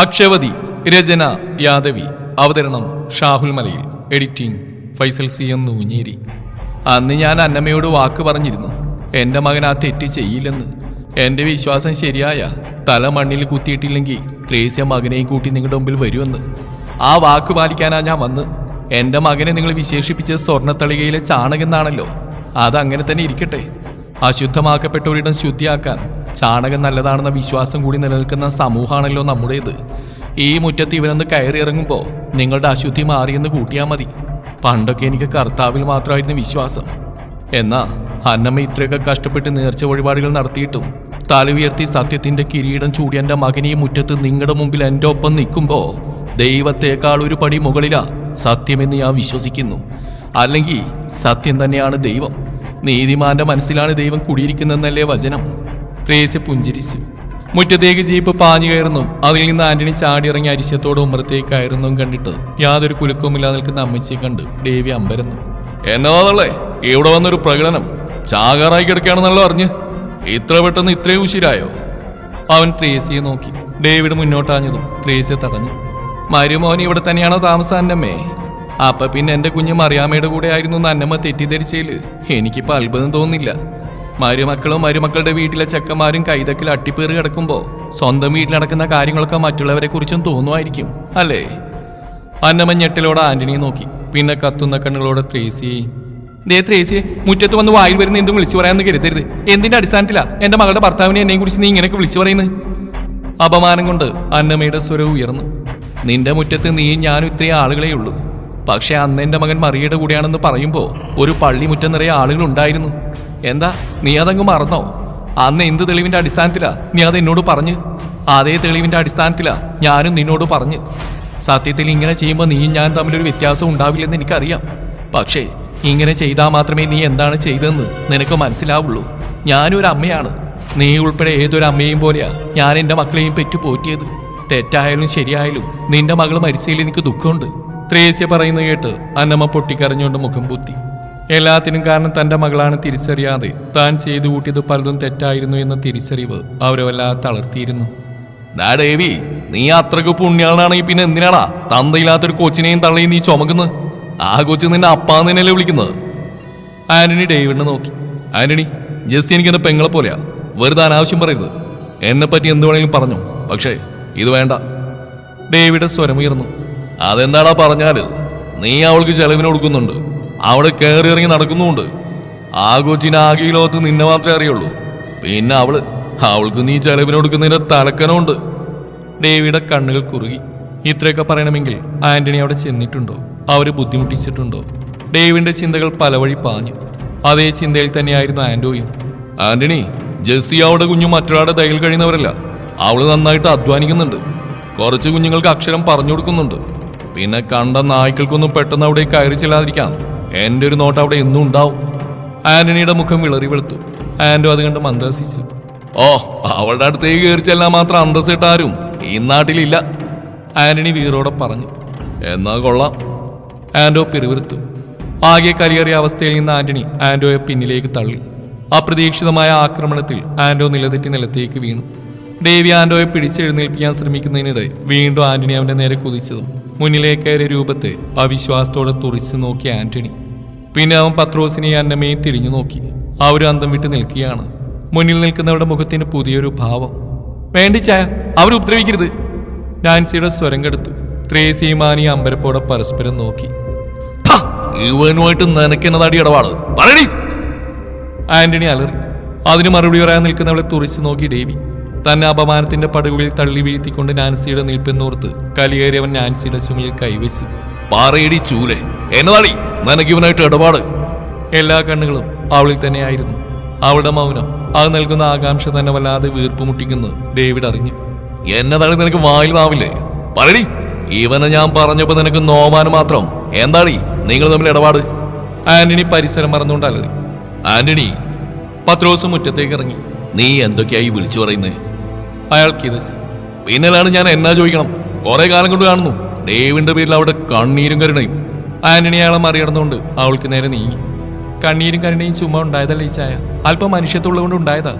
അക്ഷവതി രചന യാദവി. അവതരണം Shahul Malayil. Editing Faisal C M Noonjeri. അന്ന് ഞാൻ അന്നമ്മയോട് വാക്ക് പറഞ്ഞിരുന്നു. എന്റെ മകൻ ആ തെറ്റ് ചെയ്യില്ലെന്ന്. എന്റെ വിശ്വാസം ശരിയായ തല മണ്ണിൽ കുത്തിയിട്ടില്ലെങ്കിൽ ത്രേസ്യ മകനെയും കൂട്ടി നിങ്ങളുടെ മുമ്പിൽ വരുമെന്ന്. ആ വാക്ക് പാലിക്കാനാ ഞാൻ വന്ന്. എന്റെ മകനെ നിങ്ങൾ വിശേഷിപ്പിച്ചത് സ്വർണത്തളികയിലെ ചാണകെന്നാണല്ലോ. അതങ്ങനെ തന്നെ ഇരിക്കട്ടെ. അശുദ്ധമാക്കപ്പെട്ടവരിടം ശുദ്ധിയാക്കാൻ ചാണകം നല്ലതാണെന്ന വിശ്വാസം കൂടി നിലനിൽക്കുന്ന സമൂഹമാണല്ലോ നമ്മുടേത്. ഈ മുറ്റത്ത് ഇവനൊന്ന് കയറി ഇറങ്ങുമ്പോൾ നിങ്ങളുടെ അശുദ്ധി മാറിയെന്ന് കൂട്ടിയാൽ മതി. പണ്ടൊക്കെ എനിക്ക് കർത്താവിൽ മാത്രമായിരുന്നു വിശ്വാസം. എന്നാ അന്നമ്മ ഇത്രയൊക്കെ കഷ്ടപ്പെട്ട് നേർച്ച വഴിപാടുകൾ നടത്തിയിട്ടും തല ഉയർത്തി സത്യത്തിന്റെ കിരീടം ചൂടി എന്റെ മകനെ മുറ്റത്ത് നിങ്ങളുടെ മുമ്പിൽ എന്റെ ഒപ്പം നിൽക്കുമ്പോൾ ദൈവത്തെക്കാൾ ഒരു പടി മുകളിലാ സത്യമെന്ന് ഞാൻ വിശ്വസിക്കുന്നു. അല്ലെങ്കിൽ സത്യം തന്നെയാണ് ദൈവം. നീതിമാന്റെ മനസ്സിലാണ് ദൈവം കുടിയിരിക്കുന്നതെന്നല്ലേ വചനം? ത്രേസ്യ പുഞ്ചിരിച്ചു. മുറ്റത്തേക്ക് ജീപ്പ് പാഞ്ഞു കയറുന്നു. അതിൽ നിന്ന് ആന്റണി ചാടിയിറങ്ങി അരിശത്തോടെ ഉമ്മറത്തേക്ക് കയറുന്നതും കണ്ടിട്ട്. യാതൊരു കുലുക്കവുമില്ലാതെ നിൽക്കുന്ന അമ്മച്ചിയെ കണ്ട് ദേവി അമ്പരന്നു. എന്നതാണല്ലേ ഇവിടെ വന്നൊരു പ്രകടനം. ചാകാറായി കിടക്കുകയാണെന്നല്ലോ അറിഞ്ഞ്. ഇത്ര പെട്ടെന്ന് ഇത്രയും ഉശിരായോ? അവൻ ത്രേസിയെ നോക്കി. ഡേവിഡ് മുന്നോട്ടാഞ്ഞതും ത്രേസിയെ തടഞ്ഞു. മരുമോൻ ഇവിടെ തന്നെയാണോ താമസം അന്നമ്മേ? അപ്പൊ പിന്നെ എന്റെ കുഞ്ഞ് മറിയാമ്മയുടെ കൂടെ ആയിരുന്നു അന്നമ്മ തെറ്റിദ്ധരിച്ചതിൽ എനിക്കിപ്പോ അത്ഭുതം തോന്നില്ല മരുമക്കളും മരുമക്കളുടെ വീട്ടിലെ ചെക്കന്മാരും കൈതക്കിൽ അട്ടിപ്പേറി കിടക്കുമ്പോ സ്വന്തം വീട്ടിൽ നടക്കുന്ന കാര്യങ്ങളൊക്കെ മറ്റുള്ളവരെ കുറിച്ചും തോന്നുമായിരിക്കും അല്ലേ? അന്നമ്മ ഞെട്ടിലോടെ ആന്റണിയെ നോക്കി. പിന്നെ കത്തുന്ന കണ്ണുകളോടെ ത്രേസി ദേ ത്രേസി മുറ്റത്ത് വന്ന് വായിൽ വരുന്ന എന്തും വിളിച്ചു പറയാമെന്ന് കരുതരുത്. എന്തിന്റെ അടിസ്ഥാനത്തിലാ എന്റെ മകളുടെ ഭർത്താവിനെ എന്നെയും കുറിച്ച് നീ ഇങ്ങനെയൊക്കെ വിളിച്ചു പറയുന്നത് അപമാനം കൊണ്ട് അന്നമ്മയുടെ സ്വരം ഉയർന്നു. നിന്റെ മുറ്റത്ത് നീയും ഞാനും ഇത്രയും ആളുകളേ ഉള്ളൂ. പക്ഷെ അന്ന് എന്റെ മകൻ മറിയുടെ കൂടെയാണെന്ന് പറയുമ്പോൾ ഒരു പള്ളി മുറ്റം നിറയെ ആളുകൾ ഉണ്ടായിരുന്നു. എന്താ നീ അതങ്ങ് മറന്നോ? അന്ന് എന്ത് തെളിവിന്റെ അടിസ്ഥാനത്തിലാ നീ അത് എന്നോട് പറഞ്ഞ്? അതേ തെളിവിന്റെ അടിസ്ഥാനത്തിലാ ഞാനും നിന്നോട് പറഞ്ഞ്. സത്യത്തിൽ ഇങ്ങനെ ചെയ്യുമ്പോൾ നീയും ഞാൻ തമ്മിലൊരു വ്യത്യാസം ഉണ്ടാവില്ലെന്ന് എനിക്കറിയാം. പക്ഷേ ഇങ്ങനെ ചെയ്താൽ മാത്രമേ നീ എന്താണ് ചെയ്തതെന്ന് നിനക്ക് മനസ്സിലാവുള്ളൂ. ഞാനൊരു അമ്മയാണ്. നീ ഉൾപ്പെടെ ഏതൊരു അമ്മയും പോലെയാ ഞാൻ എന്റെ മക്കളെയും പെറ്റു പോറ്റിയത് തെറ്റായാലും ശരിയായാലും നിന്റെ മകൾ മരിച്ചതിൽ എനിക്ക് ദുഃഖമുണ്ട്. ത്രേസ്യ പറയുന്നത് കേട്ട് അന്നമ്മ പൊട്ടിക്കരഞ്ഞുകൊണ്ട് മുഖം പുത്തി. എല്ലാത്തിനും കാരണം തന്റെ മകളാണ് തിരിച്ചറിയാതെ താൻ ചെയ്തു കൂട്ടിയത് പലതും തെറ്റായിരുന്നു എന്ന തിരിച്ചറിവ് അവരെ വല്ലാതെ തളർത്തിയിരുന്നു. ദേവി നീ അത്രയ്ക്ക് പുണ്യാളനാണെങ്കിൽ പിന്നെ എന്തിനാടാ? തന്തയില്ലാത്തൊരു കൊച്ചിനെയും തള്ളയും നീ ചുമക്കുന്നത് ആ കൊച്ചു നിന്നെ അപ്പാന്ന് തന്നെയല്ലേ വിളിക്കുന്നത്? ആന്റണി ഡേവിഡിനെ നോക്കി. ആന്റണി ജസ്റ്റ് എനിക്ക് എന്റെ പെങ്ങളെ പോലെയാ. വെറുതെ അനാവശ്യം പറയരുത്. എന്നെ പറ്റി എന്ത് വേണമെങ്കിലും പറഞ്ഞു. പക്ഷേ ഇത് വേണ്ട. ഡേവിഡ് സ്വരമുയർന്നു. അതെന്താടാ പറഞ്ഞാൽ? നീ അവൾക്ക് ചെലവിന് കൊടുക്കുന്നുണ്ട്. അവൾ കയറി ഇറങ്ങി നടക്കുന്നുമുണ്ട്. ആ കൊച്ചിന് ആകെ ലോകത്ത് നിന്നെ മാത്രമേ അറിയുള്ളൂ. പിന്നെ അവൾ അവൾക്ക് നീ ചെലവിന് കൊടുക്കുന്നതിന്റെ തലക്കനമുണ്ട്. ഡേവിയുടെ കണ്ണുകൾ കുറുകി. ഇത്രയൊക്കെ പറയണമെങ്കിൽ ആന്റണി അവിടെ ചെന്നിട്ടുണ്ടോ? അവർ ബുദ്ധിമുട്ടിച്ചിട്ടുണ്ടോ? ഡേവിന്റെ ചിന്തകൾ പല വഴി പാഞ്ഞു. അതേ ചിന്തയിൽ തന്നെയായിരുന്നു ആന്റോയും ആന്റണി ജെസ്സി അവിടെ കുഞ്ഞു മറ്റൊരാളുടെ ദയൽ കഴിയുന്നവരല്ല. അവൾ നന്നായിട്ട് അധ്വാനിക്കുന്നുണ്ട്. കുറച്ച് കുഞ്ഞുങ്ങൾക്ക് അക്ഷരം പറഞ്ഞു കൊടുക്കുന്നുണ്ട്. പിന്നെ കണ്ട നായ്ക്കൾക്കൊന്നും പെട്ടെന്ന് അവിടെ കയറി ചെല്ലാതിരിക്കാൻ എന്റെ ഒരു നോട്ട് അവിടെ എന്നും ഉണ്ടാവും. ആന്റണിയുടെ മുഖം വിളറി വെളുത്തു. ആന്റോ അത് കണ്ട് മന്ദസിച്ചു ഓ അവളുടെ അടുത്തേക്ക് കയറി ചെല്ലാൻ മാത്രം അന്തസ്സിട്ടാരും ഈ നാട്ടിലില്ല. ആന്റണി വീറോടെ പറഞ്ഞു. എന്നാ കൊള്ളാം. ആന്റോ പിറുവിരുത്തു ആകെ കലിയേറിയ അവസ്ഥയിൽ നിന്ന് ആന്റണി ആന്റോയെ പിന്നിലേക്ക് തള്ളി. അപ്രതീക്ഷിതമായ ആക്രമണത്തിൽ ആന്റോ നിലതെറ്റി നിലത്തേക്ക് വീണു. ഡേവി ആന്റോയെ പിടിച്ചെഴുന്നേൽപ്പിക്കാൻ ശ്രമിക്കുന്നതിനിടെ വീണ്ടും ആന്റണി അവന്റെ നേരെ കുതിച്ചതും മുന്നിലേക്ക് കയറിയ രൂപത്തെ അവിശ്വാസത്തോടെ തുറിച്ചു നോക്കി ആന്റണി. പിന്നെ അവൻ പത്രോസിനെയും അന്നമ്മയും തിരിഞ്ഞു നോക്കി. ആ ഒരു അന്തം വിട്ട് നിൽക്കുകയാണ്. മുന്നിൽ നിൽക്കുന്നവരുടെ മുഖത്തിന് പുതിയൊരു ഭാവം. വേണ്ടി ചായ അവർ ഉപദ്രവിക്കരുത്. നാൻസിയുടെ സ്വരം കെടുത്തു. ത്രേസീമാനി ആനി അമ്പരപ്പോടെ പരസ്പരം നോക്കി. "ഥ, ഇവനുമായിട്ട് നനയ്ക്കുന്നതാടി ഇടപാട്? പറയണി ആന്റണി അലറി. അതിന് മറുപടി പറയാൻ നിൽക്കുന്നവളെ തുറിച്ചു നോക്കി ഡേവി. തന്നെ അപമാനത്തിന്റെ പടകുകളിൽ തള്ളി വീഴ്ത്തിക്കൊണ്ട് നാൻസിയുടെ നിൽപ്പെന്നോർത്ത് കലിയേറിയവൻ നാൻസിയുടെ ചുമലിൽ കൈവച്ചു. പാറയടി ചൂലെ. എന്നതാടി നിനക്ക് ഇവനായിട്ട് ഇടപാട്. എല്ലാ കണ്ണുകളും അവളിൽ തന്നെയായിരുന്നു അവളുടെ മൗനം അത് നൽകുന്ന ആകാംക്ഷ തന്നെ വല്ലാതെ വീർപ്പ് മുട്ടിക്കുന്നത് ഡേവിഡ് അറിഞ്ഞു. എന്നതാണ് നിനക്ക് വായിൽ നാവില്ലേ? പറയടി. ഇവനെ ഞാൻ പറഞ്ഞപ്പോ നിനക്ക് നോമാന് മാത്രം. എന്താടി? നിങ്ങൾ തമ്മിൽ ഇടപാട്. ആന്റണി പരിസരം മറന്നുകൊണ്ട് അലറി. ആന്റണി. പത്രോസ് മുറ്റത്തേക്ക് ഇറങ്ങി. നീ എന്തൊക്കെയായി വിളിച്ചു പറയുന്നേ? അയാൾ കിതച്ചു പിന്നലാണ് ഞാൻ എന്നാ ചോദിക്കണം? കുറെ കാലം കൊണ്ട് കാണുന്നു. ഡേവിന്റെ പേരിൽ അവിടെ കണ്ണീരും കരുണയും. ആന്റണി അയാളെ മറികടന്നുകൊണ്ട് അവൾക്ക് നേരെ നീങ്ങി. കണ്ണീരും കരുണയും ചുമ്മാ ഉണ്ടായതല്ല ഈ ചായ? അല്പം മനുഷ്യത്തുള്ളത് കൊണ്ട് ഉണ്ടായതാ.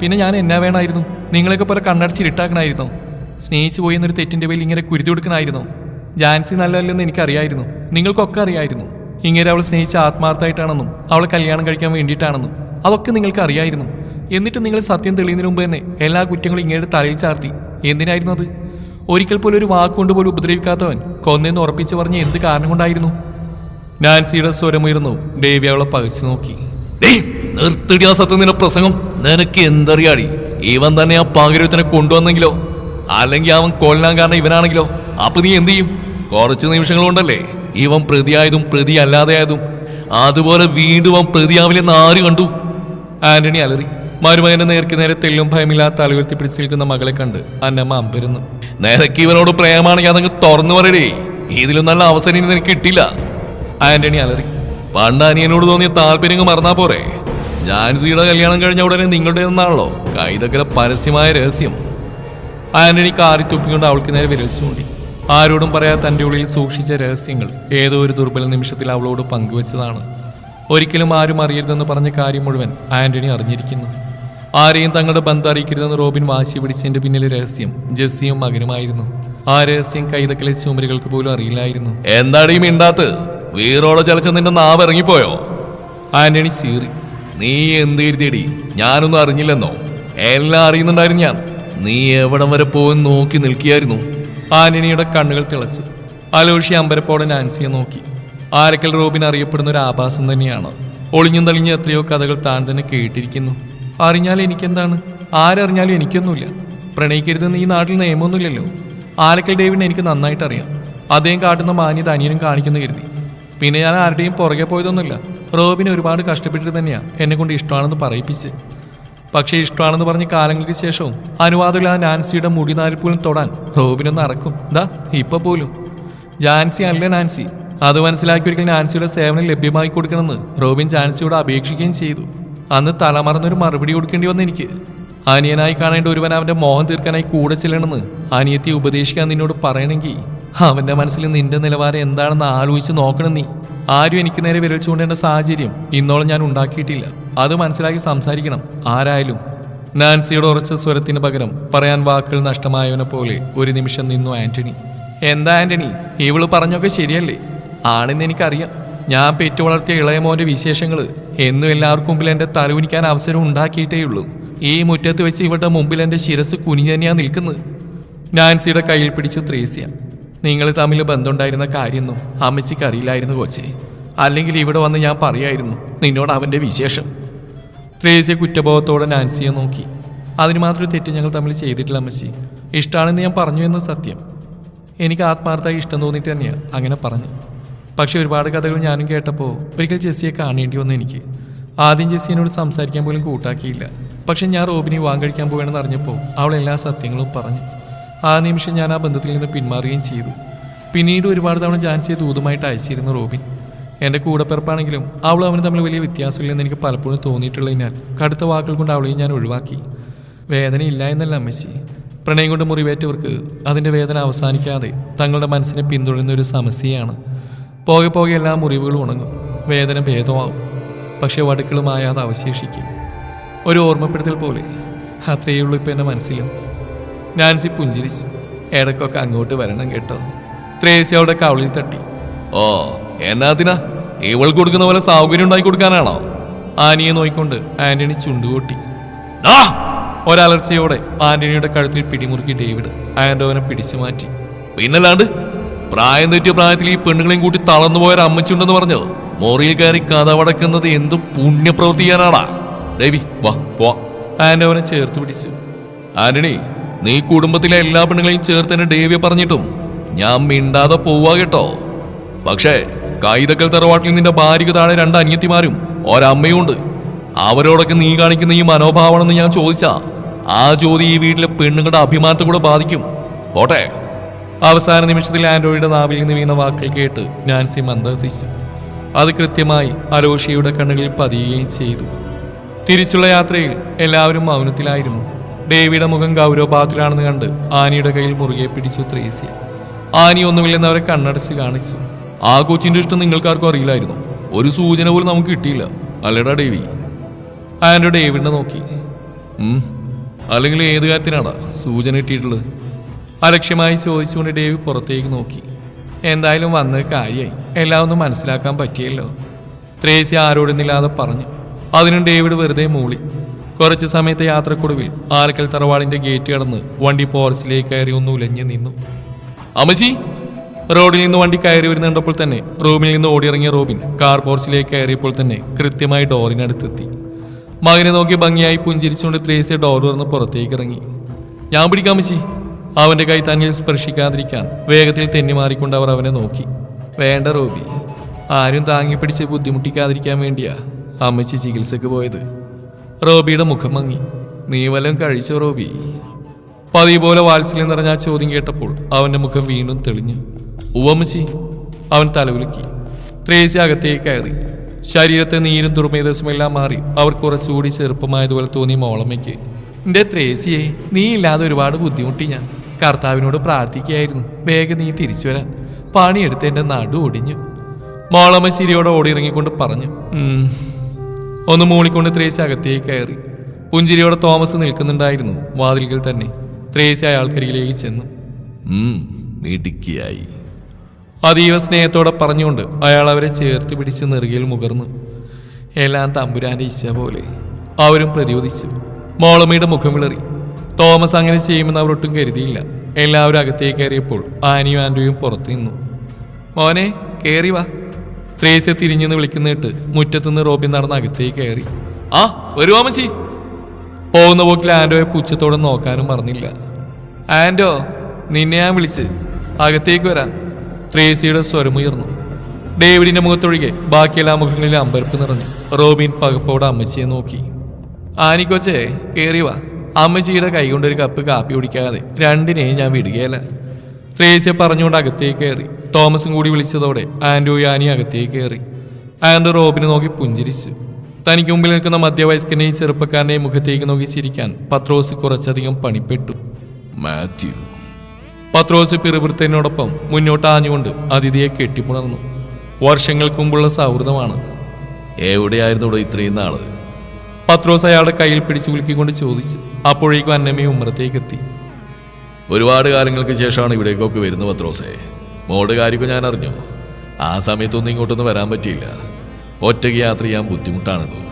പിന്നെ ഞാൻ എന്നാ വേണമായിരുന്നു നിങ്ങളെയൊക്കെ പോലെ കണ്ണടച്ച് ഇരുട്ടാക്കണമായിരുന്നു സ്നേഹിച്ചു പോയി എന്നൊരു തെറ്റിന്റെ പേരിൽ ഇങ്ങനെ കുരുതി കൊടുക്കണായിരുന്നു. ജാൻസി നല്ലതല്ലെന്ന് എനിക്കറിയായിരുന്നു. നിങ്ങൾക്കൊക്കെ അറിയായിരുന്നു. ഇങ്ങനെ അവൾ സ്നേഹിച്ച ആത്മാർത്ഥമായിട്ടാണെന്നും അവളെ കല്യാണം കഴിക്കാൻ വേണ്ടിയിട്ടാണെന്നും അതൊക്കെ നിങ്ങൾക്ക് അറിയായിരുന്നു എന്നിട്ട് നിങ്ങൾ സത്യം തെളിയുന്നതിന് മുമ്പ് തന്നെ എല്ലാ കുറ്റങ്ങളും ഇങ്ങയുടെ തലയിൽ ചാർത്തി. എന്തിനായിരുന്നു അത്? ഒരിക്കൽ പോലും ഒരു വാക്കുകൊണ്ട് പോലും ഉപദ്രവിക്കാത്തവൻ കൊന്നെന്ന് ഉറപ്പിച്ചു പറഞ്ഞ എന്ത് കാരണം കൊണ്ടായിരുന്നു? നാൻസിയുടെ സ്വരമുയർന്നു ദേവി അവളെ പകച്ചു നോക്കി. നിർത്തിടിയാ സത്യം നിന്റെ പ്രസംഗം. നിനക്ക് എന്തറിയാടി? ഇവൻ തന്നെ ആ പാകരത്തിനെ കൊണ്ടുവന്നെങ്കിലോ? അല്ലെങ്കിൽ അവൻ കൊല്ലാൻ കാരണം ഇവനാണെങ്കിലോ? അപ്പൊ നീ എന്ത് ചെയ്യും? കുറച്ച് നിമിഷങ്ങൾ കൊണ്ടല്ലേ? ഇവൻ പ്രതിയായതും പ്രതി അല്ലാതെയായതും അതുപോലെ വീണ്ടും അവൻ പ്രതിയാവില്ലെന്ന് ആര് കണ്ടു? ആന്റണി അലറി. മരുമകന്റെ നേർക്ക് നേരെ തെല്ലും ഭയമില്ലാത്ത തലയുയർത്തി പിടിച്ചു നിൽക്കുന്ന മകളെ കണ്ട് അന്നമ്മ അമ്പരുന്നു. നേരക്ക് ഇവനോട് പ്രേമാണെങ്കിൽ അതങ്ങ് തുറന്നു പറയടേ. ഇതിലും നല്ല അവസരം ഇനി നിനക്ക് കിട്ടില്ല. ആന്റണി അലറി. പണ്ട് അനിയനോട് തോന്നിയ താല്പര്യങ്ങൾ മറന്നാ പോരെ. ജാൻസിയുടെ കല്യാണം കഴിഞ്ഞ ഉടനെ നിങ്ങളുടെ നിന്നാണല്ലോ കൈതക്കര പരസ്യമായ രഹസ്യം. ആന്റണി കാറി തുപ്പിക്കൊണ്ട് അവൾക്ക് നേരെ വിരൽ ചൂണ്ടി. ആരോടും പറയാതെ തന്റെ ഉള്ളിൽ സൂക്ഷിച്ച രഹസ്യങ്ങൾ ഏതോ ഒരു ദുർബല നിമിഷത്തിൽ അവളോട് പങ്കുവച്ചതാണ്. ഒരിക്കലും ആരും അറിയരുതെന്ന് പറഞ്ഞ കാര്യം മുഴുവൻ ആന്റണി അറിഞ്ഞിരിക്കുന്നു. ആരെയും തങ്ങളുടെ ബന്ധം അറിയിക്കരുതെന്ന് റോബിൻ വാശി പിടിച്ചതിന്റെ പിന്നിലെ രഹസ്യം ജെസ്സിയും മകനുമായിരുന്നു. ആ രഹസ്യം കൈതക്കലെ ചുമരുകൾക്ക് പോലും അറിയില്ലായിരുന്നു. എന്താണ് ഈ മിണ്ടാത്ത്? വീറോടെ ചലച്ച നിന്റെ നാവ് ഇറങ്ങിപ്പോയോ? ആന്റണി ചീറി. നീ എന്ത് എഴുതിയടി? ഞാനൊന്നും അറിഞ്ഞില്ലെന്നോ? എല്ലാം അറിയുന്നുണ്ടായിരുന്നു ഞാൻ. നീ എവിടം വരെ പോയി നോക്കി നിൽക്കുകയായിരുന്നു ആന്റണിയുടെ കണ്ണുകൾ തിളച്ചു. അലോഷി അമ്പരപ്പോടെ നാൻസിയെ നോക്കി. ആരക്കൽ റോബിൻ അറിയപ്പെടുന്ന ഒരു ആഭാസം തന്നെയാണ്. ഒളിഞ്ഞും തളിഞ്ഞും എത്രയോ കഥകൾ താൻ തന്നെ കേട്ടിരിക്കുന്നു. അറിഞ്ഞാൽ എനിക്കെന്താണ്? ആരറിഞ്ഞാലും എനിക്കൊന്നുമില്ല. പ്രണയിക്കരുതെന്ന് ഈ നാട്ടിൽ നിയമമൊന്നുമില്ലല്ലോ. ആലക്കൽ ഡേവിഡിനെ എനിക്ക് നന്നായിട്ട് അറിയാം അദ്ദേഹം കാട്ടുന്ന മാന്യത അനിയനും കാണിക്കുന്നു കരുതി. പിന്നെ ഞാൻ ആരുടെയും പുറകെ പോയതൊന്നുമില്ല. റോബിനെ ഒരുപാട് കഷ്ടപ്പെട്ടിട്ട് തന്നെയാണ് എന്നെ കൊണ്ട് ഇഷ്ടമാണെന്ന് പറയിപ്പിച്ച്. പക്ഷേ ഇഷ്ടമാണെന്ന് പറഞ്ഞ് കാലങ്ങൾക്ക് ശേഷവും അനുവാദമില്ല നാൻസിയുടെ മുടി നാലിൽ പോലും തൊടാൻ റോബിനൊന്ന് അറക്കും. ദാ ഇപ്പൊ പോലും. ജാൻസി അല്ല നാൻസി? അത് മനസ്സിലാക്കി ഒരിക്കൽ നാൻസിയുടെ സേവനം ലഭ്യമായി കൊടുക്കണമെന്ന് റോബിൻ ജാൻസിയോട് അപേക്ഷിക്കുകയും ചെയ്തു. അന്ന് തലമറന്നൊരു മറുപടി കൊടുക്കേണ്ടി വന്നു എനിക്ക്. അനിയനായി കാണേണ്ട ഒരുവൻ അവന്റെ മോഹം തീർക്കാനായി കൂടെ ചെല്ലണമെന്ന് അനിയത്തി ഉപദേശിക്കാൻ നിന്നോട് പറയണമെങ്കിൽ അവന്റെ മനസ്സിൽ നിന്റെ നിലവാരം എന്താണെന്ന് ആലോചിച്ച് നോക്കണം നീ. ആരും എനിക്ക് നേരെ വിരൽ ചൂണ്ടേണ്ട സാഹചര്യം ഇന്നോളം ഞാൻ ഉണ്ടാക്കിയിട്ടില്ല. അത് മനസ്സിലാക്കി സംസാരിക്കണം. ആരായാലും. നാൻസിയുടെ ഉറച്ച സ്വരത്തിന് പകരം പറയാൻ വാക്കുകൾ നഷ്ടമായവനെ പോലെ ഒരു നിമിഷം നിന്നു ആന്റണി. എന്താ ആന്റണി? ഇവൾ പറഞ്ഞൊക്കെ ശരിയല്ലേ? ആണെന്ന് എനിക്കറിയാം. ഞാൻ പെറ്റു വളർത്തിയ ഇളയമോന്റെ വിശേഷങ്ങൾ എന്നും എല്ലാവർക്കും മുമ്പിൽ എന്റെ തലവിനിക്കാൻ അവസരം ഉണ്ടാക്കിയിട്ടേയുള്ളൂ. ഈ മുറ്റത്ത് വെച്ച് ഇവളുടെ മുമ്പിൽ എന്റെ ശിരസ് കുനിഞ്ഞു തന്നെയാണ് നിൽക്കുന്നത്. നാൻസിയുടെ കയ്യിൽ പിടിച്ചു ത്രേസ്യ. നിങ്ങൾ തമ്മിൽ ബന്ധമുണ്ടായിരുന്ന കാര്യമൊന്നും അമ്മച്ചിക്ക് അറിയില്ലായിരുന്നു കോച്ചെ. അല്ലെങ്കിൽ ഇവിടെ വന്ന് ഞാൻ പറയായിരുന്നു നിന്നോട് അവന്റെ വിശേഷം. ത്രേസ്യ കുറ്റബോധത്തോടെ നാൻസിയെ നോക്കി. അതിന് മാത്രം തെറ്റ് ഞങ്ങൾ തമ്മിൽ ചെയ്തിട്ടില്ല അമ്മച്ചി. ഇഷ്ടമാണെന്ന് ഞാൻ പറഞ്ഞു എന്ന് സത്യം. എനിക്ക് ആത്മാർത്ഥമായി ഇഷ്ടം തോന്നിയിട്ട് തന്നെയാണ് അങ്ങനെ പറഞ്ഞു. പക്ഷെ ഒരുപാട് കഥകൾ ഞാനും കേട്ടപ്പോൾ ഒരിക്കൽ ജെസ്സിയെ കാണേണ്ടി വന്നു എനിക്ക്. ആദ്യം ജെസ്സി സംസാരിക്കാൻ പോലും കൂട്ടാക്കിയില്ല. പക്ഷെ ഞാൻ റോബിനെ വാങ് കഴിക്കാൻ പോകണമെന്ന് അറിഞ്ഞപ്പോൾ അവൾ എല്ലാ സത്യങ്ങളും പറഞ്ഞു. ആ നിമിഷം ഞാൻ ആ ബന്ധത്തിൽ നിന്ന് പിന്മാറുകയും ചെയ്തു. പിന്നീട് ഒരുപാട് തവണ ജാൻസിയെ ദൂതമായിട്ട് അയച്ചിരുന്നു റോബിൻ. എന്റെ കൂടപ്പിറപ്പാണെങ്കിലും അവൾ അവന് തമ്മിൽ വലിയ വ്യത്യാസമില്ലെന്ന് എനിക്ക് പലപ്പോഴും തോന്നിയിട്ടുള്ളതിനാൽ കടുത്ത വാക്കുകൾ കൊണ്ട് അവളെയും ഞാൻ ഒഴിവാക്കി. വേദന ഇല്ല എന്നല്ല അമ്മച്ചി. പ്രണയം കൊണ്ട് മുറിവേറ്റവർക്ക് അതിന്റെ വേദന അവസാനിക്കാതെ തങ്ങളുടെ മനസ്സിനെ പിന്തുടരുന്ന ഒരു സമസ്യയാണ് പോകെ പോകെ എല്ലാ മുറിവുകളും ഉണങ്ങും. വേദന ഭേദമാവും പക്ഷെ വടുക്കളുമായ അത് അവശേഷിക്കും. ഒരു ഓർമ്മപ്പെടുത്തൽ പോലെ അത്രയേ ഉള്ളൂ ഇപ്പം എന്റെ മനസ്സിലും. നാൻസി പുഞ്ചിരിച്ചു. ഇടയ്ക്കൊക്കെ അങ്ങോട്ട് വരണം കേട്ടോ. ത്രേസി അവളുടെ കവളിൽ തട്ടി. ഓ എന്നാത്തിനാ ഇവൾ കൊടുക്കുന്ന പോലെ സൗകര്യം ഉണ്ടാക്കി കൊടുക്കാനാണോ? ആനിയെ നോയിക്കൊണ്ട് ആന്റണി ചുണ്ടുകൂട്ടി! ഒരലർച്ചയോടെ ആന്റണിയുടെ കഴുത്തിൽ പിടിമുറുക്കി ഡേവിഡ് ആന്റോവനെ പിടിച്ചു മാറ്റി. പിന്നല്ലാണ്ട്? പ്രായം തെറ്റിയ പ്രായത്തിൽ ഈ പെണ്ണുങ്ങളെയും കൂട്ടി തളർന്നു പോയൊരു അമ്മച്ചുണ്ടെന്ന് പറഞ്ഞു മോറിയിൽ കയറി കഥ വടക്കുന്നത് എന്ത് പുണ്യപ്രവൃത്തി ചെയ്യാനാടാ. ഡേവി വാ പോ ആന്റോവനെ ചേർത്ത് പിടിച്ചു. ആന്റണി നീ കുടുംബത്തിലെ എല്ലാ പെണ്ണുങ്ങളെയും ചേർത്ത് എന്നെ ഡേവിയെ പറഞ്ഞിട്ടും ഞാൻ മിണ്ടാതെ പോവാ കേട്ടോ. പക്ഷേ കൈതക്കൽ തറവാട്ടിൽ നിന്റെ ഭാര്യക്ക് താഴെ രണ്ട് അനിയത്തിമാരും ഒരമ്മയും ഉണ്ട്. അവരോടൊക്കെ നീ കാണിക്കുന്ന ഈ മനോഭാവമാണെന്ന് ഞാൻ ചോദിച്ചാ ആ ജോലി ഈ വീട്ടിലെ പെണ്ണുങ്ങളുടെ അഭിമാനത്തെ കൂടെ ബാധിക്കും. പോട്ടെ. അവസാന നിമിഷത്തിൽ ആൻഡ്രോയുടെ നാവിൽ നിന്ന് വീണ വാക്കുകൾ കേട്ട് ഞാൻ മന്ദഹസിച്ചു. അത് കൃത്യമായി അലോഷിയുടെ കണ്ണുകളിൽ പതിയുകയും ചെയ്തു. തിരിച്ചുള്ള യാത്രയിൽ എല്ലാവരും മൗനത്തിലായിരുന്നു. ഡേവിയുടെ മുഖം ഗൗരവഭാവത്തിലാണെന്ന് കണ്ട് ആനിയുടെ കയ്യിൽ മുറുകെ പിടിച്ചു ത്രേസ്യ. ആനി ഒന്നുമില്ലെന്ന് അവരെ കണ്ണടച്ച് കാണിച്ചു. ആ കൊച്ചിന്റെ ഇഷ്ടം നിങ്ങൾക്കാർക്കും അറിയില്ലായിരുന്നു. ഒരു സൂചന പോലും നമുക്ക് കിട്ടിയില്ല. അല്ലടാ ഡേവി. ആൻഡ്രോ ഡേവിഡിനെ നോക്കി. അല്ലെങ്കിൽ ഏത് കാര്യത്തിനാടാ സൂചന കിട്ടിയിട്ടുള്ളത്? അലക്ഷ്യമായി ചോദിച്ചുകൊണ്ട് ഡേവി പുറത്തേക്ക് നോക്കി. എന്തായാലും വന്നത് കാര്യമായി എല്ലാം ഒന്നും മനസ്സിലാക്കാൻ പറ്റിയല്ലോ. ത്രേസി ആരോടുന്നില്ലാതെ പറഞ്ഞു. അതിനും ഡേവിഡ് വെറുതെ മൂളി. കുറച്ച് സമയത്തെ യാത്രക്കൊടുവിൽ ആലക്കൽ തറവാടിന്റെ ഗേറ്റ് കടന്ന് വണ്ടി പോർച്ചിലേക്ക് കയറി ഒന്ന് ഉലഞ്ഞു നിന്നു. അമ്മച്ചി റോഡിൽ നിന്ന് വണ്ടി കയറി വരുന്നുണ്ടപ്പോൾ തന്നെ റൂമിൽ നിന്ന് ഓടിയിറങ്ങിയ റോബിൻ കാർ പോർച്ചിലേക്ക് കയറിയപ്പോൾ തന്നെ കൃത്യമായി ഡോറിനടുത്തെത്തി. മകനെ നോക്കി ഭംഗിയായി പുഞ്ചിരിച്ചുകൊണ്ട് ത്രേസ്യ ഡോർ തുറന്ന് പുറത്തേക്ക് ഇറങ്ങി. ഞാൻ പിടിക്കാം അമ്മച്ചി. അവന്റെ കൈ തന്നിൽ സ്പർശിക്കാതിരിക്കാൻ വേഗത്തിൽ തെന്നിമാറിക്കൊണ്ട് അവർ അവനെ നോക്കി. വേണ്ട റോബി ആരും താങ്ങി പിടിച്ച് ബുദ്ധിമുട്ടിക്കാതിരിക്കാൻ വേണ്ടിയാ അമ്മച്ചി ചികിത്സക്ക് പോയത്. റോബിയുടെ മുഖം മങ്ങി. നീ വല്ലതും കഴിച്ചോ റോബി? പതിവ് പോലെ വാത്സല്യം നിറഞ്ഞ ആ ചോദ്യം കേട്ടപ്പോൾ അവന്റെ മുഖം വീണ്ടും തെളിഞ്ഞു. ഉവമ്മച്ചി അവൻ തലകുലുക്കി. ത്രേസി അകത്തേക്ക് കയറി. ശരീരത്തെ നീരും ദുർമേധസ്സുമെല്ലാം മാറി അവർ കുറച്ചുകൂടി ചെറുപ്പമായതുപോലെ തോന്നി മോളമ്മയ്ക്ക്. എന്റെ ത്രേസിയെ നീ ഇല്ലാതെ ഒരുപാട് ബുദ്ധിമുട്ടി ഞാൻ. കർത്താവിനോട് പ്രാർത്ഥിക്കുകയായിരുന്നു. വേഗം നീ തിരിച്ചു വരാൻ. പണിയെടുത്ത് എന്റെ നടു ഒടിഞ്ഞു. മോളമ്മ ശരിയോടെ ഓടിയിറങ്ങിക്കൊണ്ട് പറഞ്ഞു ഒന്ന് മൂളിക്കൊണ്ട് ത്രേസി അകത്തേക്ക് കയറി. പുഞ്ചിരിയോടെ തോമസ് നിൽക്കുന്നുണ്ടായിരുന്നു വാതിൽക്കൽ തന്നെ. ത്രേസി അയാൾക്കരികിലേക്ക് ചെന്നു. മിടുക്കിയായി. അതീവ സ്നേഹത്തോടെ പറഞ്ഞുകൊണ്ട് അയാൾ അവരെ ചേർത്ത് പിടിച്ച് നെറുകയിൽ മുകർന്നു. എല്ലാം തമ്പുരാന്റെ ഇച്ഛ പോലെ. അവരും പ്രതിരോധിച്ചു മോളമ്മയുടെ മുഖം വിളറി. തോമസ് അങ്ങനെ ചെയ്യുമെന്ന് അവർ ഒട്ടും കരുതിയില്ല. എല്ലാവരും അകത്തേക്ക് കയറിയപ്പോൾ ആനിയും ആൻഡ്രയും പുറത്തു നിന്നു. മോനെ കയറി വാ. ത്രേസ്യ തിരിഞ്ഞെന്ന് വിളിക്കുന്നിട്ട് മുറ്റത്തുനിന്ന് റോബിൻ നടന്ന് അകത്തേക്ക് കയറി. ആ വരുവാ മച്ചി പോകുന്ന പോക്കിൽ ആൻഡോയെ പുച്ഛത്തോടെ നോക്കാനും മറന്നില്ല. ആൻഡോ നിന്നെ ഞാൻ വിളിച്ച് അകത്തേക്ക് വരാൻ ത്രേസിയുടെ സ്വരമുയർന്നു ഡേവിഡിന്റെ മുഖത്തൊഴികെ ബാക്കിയെല്ലാ മുഖങ്ങളിലും അമ്പരപ്പ് നിറഞ്ഞു. റോബിൻ പകപ്പോടെ അമ്മച്ചിയെ നോക്കി. ആനിക്കൊച്ചേ കേറി വാ. അമ്മച്ചിയുടെ കൈ കൊണ്ടൊരു ഒരു കപ്പ് കാപ്പി കുടിക്കാതെ രണ്ടിനെയും ഞാൻ വിടുകയല്ല. ത്രേസ്യ പറഞ്ഞുകൊണ്ട് അകത്തേക്ക് കയറി. തോമസും കൂടി വിളിച്ചതോടെ ആൻഡ്രൂ യാനി അകത്തേക്ക് കയറി. ആൻഡ്രൂ റോബിനെ നോക്കി പുഞ്ചിരിച്ചു. തനിക്ക് മുമ്പിൽ നിൽക്കുന്ന മധ്യവയസ്കനെയും ചെറുപ്പക്കാരനെയും മുഖത്തേക്ക് നോക്കി ചിരിക്കാൻ പത്രോസ് കുറച്ചധികം പണിപ്പെട്ടു. മാത്യു. പത്രോസ് പിറുപിറുത്തനോടൊപ്പം മുന്നോട്ട് ആഞ്ഞുകൊണ്ട് അതിഥിയെ കെട്ടിപ്പുണർന്നു. വർഷങ്ങൾക്ക് മുമ്പുള്ള സൗഹൃദമാണ്. എവിടെയായിരുന്നു ഇത്രയും നാൾ? പത്രോസ് അയാളുടെ കയ്യിൽ പിടിച്ചു കുലുക്കിക്കൊണ്ട് ചോദിച്ചു. അപ്പോഴേക്കും അന്നമ്മയും ഉമ്മറത്തേക്ക് എത്തി ഒരുപാട് കാലങ്ങൾക്ക് ശേഷമാണ് ഇവിടേക്കൊക്കെ വരുന്നത് പത്രോസേ. മോളുടെ കാര്യമൊക്കെ ഞാൻ അറിഞ്ഞു. ആ സമയത്തൊന്നും ഇങ്ങോട്ടൊന്നും വരാൻ പറ്റിയില്ല. ഒറ്റയ്ക്ക് യാത്ര ചെയ്യാൻ ബുദ്ധിമുട്ടാണല്ലോ.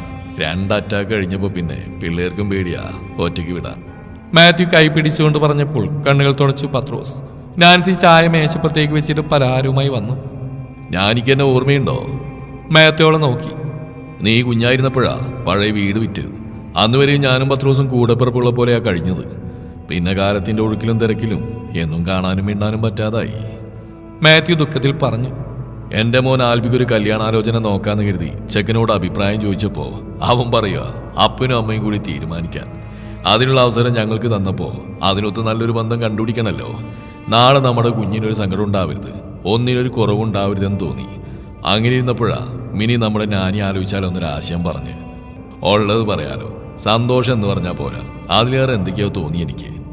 രണ്ട് അറ്റാക്ക് കഴിഞ്ഞപ്പോൾ പിന്നെ പിള്ളേർക്കും പേടിയാ ഒറ്റയ്ക്ക് വിടാം മാത്യു കൈ പിടിച്ചുകൊണ്ട് പറഞ്ഞപ്പോൾ കണ്ണുകൾ തുടച്ചു പത്രോസ്. നാൻസി ചായ മേശപ്പുറത്തേക്ക് വെച്ചിട്ട് പലഹാരവുമായി വന്നു. ഞാനിക്ക് എന്നെ ഓർമ്മയുണ്ടോ? മാത്യുവോളെ നോക്കി. നീ കുഞ്ഞായിരുന്നപ്പോഴാ പഴയ വീട് വിറ്റ്. അന്ന് വരെയും ഞാനും പത്രോസും കൂടപ്പിറപ്പുള്ള പോലെയാ കഴിഞ്ഞത്. പിന്നെ കാലത്തിന്റെ ഒഴുക്കിലും തിരക്കിലും എന്നും കാണാനും മിണ്ടാനും പറ്റാതായി. മാത്യു ദുഃഖത്തിൽ പറഞ്ഞു. എന്റെ മോൻ ആൽബിക്ക് ഒരു കല്യാണാലോചന നോക്കാന്ന് കരുതി ചെക്കനോട് അഭിപ്രായം ചോദിച്ചപ്പോ അവൻ പറയുക അപ്പനും അമ്മയും കൂടി തീരുമാനിക്കാൻ. അതിനുള്ള അവസരം ഞങ്ങൾക്ക് തന്നപ്പോ അതിനൊത്ത് നല്ലൊരു ബന്ധം കണ്ടുപിടിക്കണല്ലോ. നാളെ നമ്മുടെ കുഞ്ഞിനൊരു സങ്കടം ഉണ്ടാവരുത്. ഒന്നിനൊരു കുറവുണ്ടാവരുതെന്ന് തോന്നി. അങ്ങനെ ഇരുന്നപ്പോഴാ മിനി നമ്മുടെ നാനി ആലോചിച്ചാലൊന്നൊരു ആശയം പറഞ്ഞ്. ഉള്ളത് പറയാലോ. സന്തോഷം എന്ന് പറഞ്ഞാൽ പോരാ. അതിലേറെ എന്തൊക്കെയോ തോന്നി എനിക്ക്.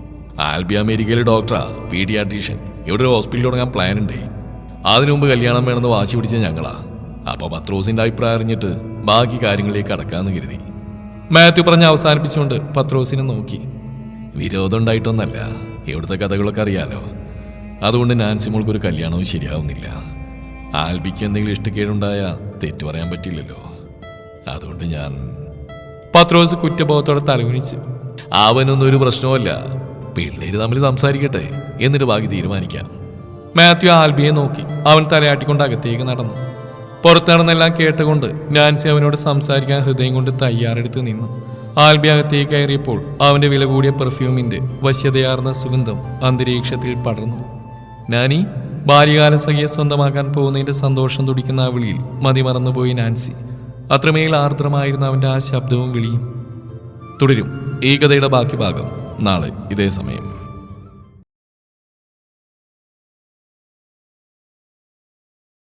ആൽബി അമേരിക്കയിലെ ഡോക്ടറാ പീഡിയാട്രീഷ്യൻ. ഇവിടെ ഒരു ഹോസ്പിറ്റൽ തുടങ്ങാൻ പ്ലാൻ ഉണ്ടേ അതിനു മുമ്പ് കല്യാണം വേണമെന്ന് വാശി പിടിച്ച ഞങ്ങളാ. അപ്പൊ പത്രോസിന്റെ അഭിപ്രായം അറിഞ്ഞിട്ട് ബാക്കി കാര്യങ്ങളിലേക്ക് കടക്കാന്ന് കരുതി. മാത്യു പറഞ്ഞ് അവസാനിപ്പിച്ചുകൊണ്ട് പത്രോസിനെ നോക്കി. വിരോധം ഉണ്ടായിട്ടൊന്നല്ല. ഇവിടുത്തെ കഥകളൊക്കെ അറിയാലോ. അതുകൊണ്ട് നാൻസി മോൾക്ക് ഒരു കല്യാണവും ശരിയാവുന്നില്ല. ആൽബിക്ക് എന്തെങ്കിലും ഇഷ്ടക്കേടുണ്ടായ തെറ്റു പറയാൻ പറ്റില്ലല്ലോ. അതുകൊണ്ട് ഞാൻ പത്രോസ് കുറ്റബോധത്തോടെ തലകുനിച്ച് അവനൊന്നും ഒരു പ്രശ്നവുമല്ല. പിള്ളേര് തമ്മിൽ സംസാരിക്കട്ടെ എന്നിട്ട് ബാക്കി തീരുമാനിക്കാം മാത്യു ആൽബിയെ നോക്കി അവൻ തലയാട്ടിക്കൊണ്ട് അകത്തേക്ക് നടന്നു. പുറത്ത് നടന്നെല്ലാം കേട്ടുകൊണ്ട് നാൻസി അവനോട് സംസാരിക്കാൻ ഹൃദയം കൊണ്ട് തയ്യാറെടുത്ത് നിന്നു. ആൽബി അകത്തേക്ക് കയറിയപ്പോൾ അവന്റെ വില കൂടിയ പെർഫ്യൂമിന്റെ വശ്യതയാർന്ന സുഗന്ധം അന്തരീക്ഷത്തിൽ പടർന്നു. നാനി ബാല്യകാല സഖിയെ സ്വന്തമാക്കാൻ പോകുന്നതിന്റെ സന്തോഷം തുടിക്കുന്ന ആ വിളിയിൽ മതി മറന്നുപോയി നാൻസി. അത്രമേൽ ആർദ്രമായിരുന്ന അവന്റെ ആ ശബ്ദവും വിളിയും തുടരും. ഈ കഥയുടെ ബാക്കി ഭാഗം നാളെ ഇതേ സമയം.